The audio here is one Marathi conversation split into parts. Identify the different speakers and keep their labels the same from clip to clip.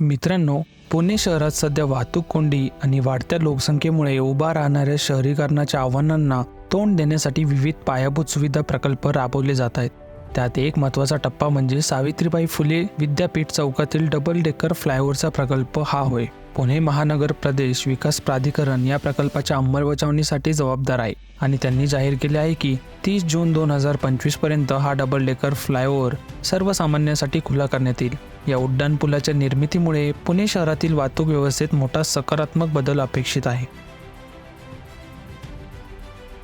Speaker 1: मित्रांनो पुणे शहरात सध्या वाहतूक कोंडी आणि वाढत्या लोकसंख्येमुळे उभा राहणाऱ्या शहरीकरणाच्या आव्हानांना तोंड देण्यासाठी विविध पायाभूत सुविधा प्रकल्प राबवले जात आहेत. त्यात एक महत्त्वाचा टप्पा म्हणजे सावित्रीबाई फुले विद्यापीठ चौकातील डबल डेकर फ्लायओव्हरचा प्रकल्प हा होय. पुणे महानगर प्रदेश विकास प्राधिकरण या प्रकल्पाच्या अंमलबजावणीसाठी जबाबदार आहे आणि त्यांनी जाहीर केले आहे की तीस जून दोन हजार पंचवीसपर्यंत हा डबल डेकर फ्लायओव्हर सर्वसामान्यांसाठी खुला करण्यात येईल. या उड्डाणपुलाच्या निर्मितीमुळे पुणे शहरातील वाहतूक व्यवस्थेत मोठा सकारात्मक बदल अपेक्षित आहे.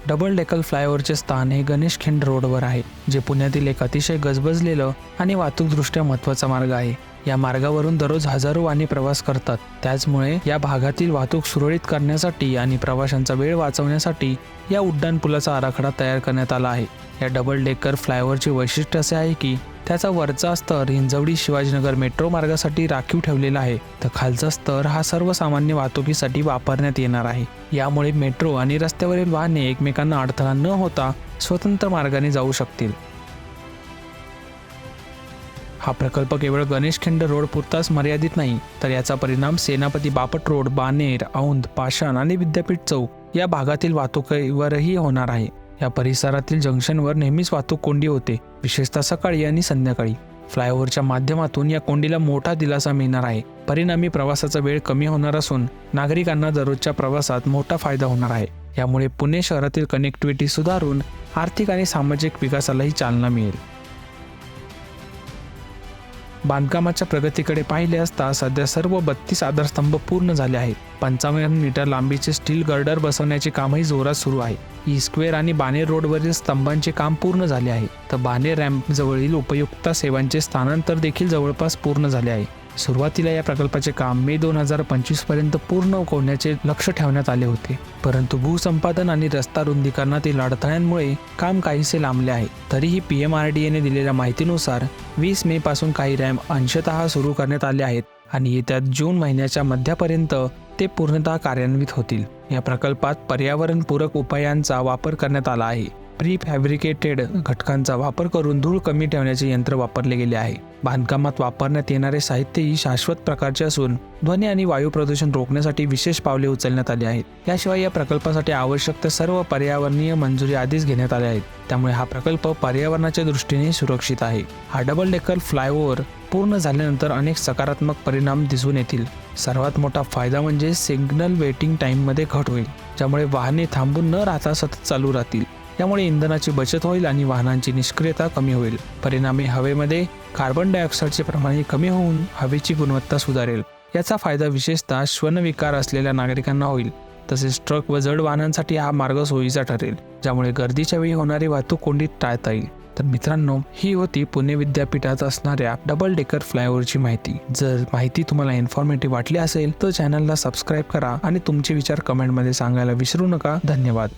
Speaker 1: डबल डेकल फ्लायओव्हरचे स्थान हे गणेश खिंड रोडवर आहे जे पुण्यातील एक अतिशय गजबजलेलं आणि वाहतूकदृष्ट्या महत्त्वाचा मार्ग आहे. या मार्गावरून दररोज हजारो वाहने प्रवास करतात त्याचमुळे या भागातील वाहतूक सुरळीत करण्यासाठी आणि प्रवाशांचा वेळ वाचवण्यासाठी या उड्डाणपुलाचा आराखडा तयार करण्यात आला आहे. या डबल डेकर फ्लायओव्हरचे वैशिष्ट्य असे आहे की त्याचा वरचा स्तर हिंजवडी शिवाजीनगर मेट्रो मार्गासाठी राखीव ठेवलेला आहे. तर खालचा स्तर हा सर्वसामान्य वाहतुकीसाठी वापरण्यात येणार आहे. यामुळे मेट्रो आणि रस्त्यावरील वाहने एकमेकांना अडथळा न होता स्वतंत्र मार्गाने जाऊ शकतील. हा प्रकल्प केवळ गणेशखिंड रोड पुरताच मर्यादित नाही तर याचा परिणाम सेनापती बापट रोड बानेर औंध पाषाण आणि विद्यापीठ चौक या भागातील वाहतुकीवरही होणार आहे. या परिसरातील जंक्शनवर नेहमीच वाहतूक कोंडी होते. विशेषतः सकाळी आणि संध्याकाळी. फ्लायओव्हरच्या माध्यमातून या कोंडीला मोठा दिलासा मिळणार आहे. परिणामी प्रवासाचा वेळ कमी होणार असून नागरिकांना दररोजच्या प्रवासात मोठा फायदा होणार आहे. यामुळे पुणे शहरातील कनेक्टिव्हिटी सुधारून आर्थिक आणि सामाजिक विकासालाही चालना मिळेल. बांधकामाच्या प्रगतीकडे पाहिले असता सध्या सर्व बत्तीस आधारस्तंभ पूर्ण झाले आहेत. पंचावन्न मीटर लांबीचे स्टील गर्डर बसवण्याचे कामही जोरात सुरू आहे. ई स्क्वेअर आणि बानेर रोडवरील स्तंभांचे काम पूर्ण झाले आहे. तर बानेर रॅम्प जवळील उपयुक्ता सेवांचे स्थानांतर देखील जवळपास पूर्ण झाले आहे. सुरुवातीला या प्रकल्पाचे काम मे दोन हजार पंचवीसपर्यंत पूर्ण होण्याचे लक्ष ठेवण्यात आले होते. परंतु भूसंपादन आणि रस्ता रुंदीकरणातील अडथळ्यांमुळे काम काहीसे लांबले आहे. तरीही पी एम आर डी एने दिलेल्या माहितीनुसार वीस मे पासून काही रॅम्प अंशतः सुरू करण्यात आले आहेत आणि येत्या जून महिन्याच्या मध्यापर्यंत ते पूर्णतः कार्यान्वित होतील. या प्रकल्पात पर्यावरणपूरक उपायांचा वापर करण्यात आला आहे. प्री फॅब्रिकेटेड घटकांचा वापर करून धूळ कमी ठेवण्याचे यंत्र वापरले गेले आहे. बांधकामात वापरण्यात येणारे साहित्यही शाश्वत प्रकारचे असून ध्वनी आणि वायू प्रदूषण रोखण्यासाठी विशेष पावले उचलण्यात आली आहेत. याशिवाय या प्रकल्पासाठी आवश्यक त्या सर्व पर्यावरणीय मंजुरी आधीच घेण्यात आल्या आहेत. त्यामुळे हा प्रकल्प पर्यावरणाच्या दृष्टीने सुरक्षित आहे. हा डबल डेकर फ्लायओव्हर पूर्ण झाल्यानंतर अनेक सकारात्मक परिणाम दिसून येतील. सर्वात मोठा फायदा म्हणजे सिग्नल वेटिंग टाईममध्ये घट होईल ज्यामुळे वाहने थांबून न राहता सतत चालू राहतील. यामुळे इंधनाची बचत होईल आणि वाहनांची निष्क्रियता कमी होईल. परिणामी हवेमध्ये कार्बन डायऑक्साईडचे प्रमाण कमी होऊन हवेची गुणवत्ता सुधारेल. याचा फायदा विशेषतः श्वनविकार असलेल्या नागरिकांना होईल. तसेच ट्रक व जड वाहनांसाठी हा मार्ग सोयीचा ठरेल ज्यामुळे गर्दीच्या वेळी होणारी वाहतूक कोंडीत टाळता येईल. तर मित्रांनो ही होती पुणे विद्यापीठात असणाऱ्या डबल डेकर फ्लायओव्हरची माहिती. जर माहिती तुम्हाला इन्फॉर्मेटिव्ह वाटली असेल तर चॅनलला सबस्क्राईब करा आणि तुमचे विचार कमेंटमध्ये सांगायला विसरू नका. धन्यवाद.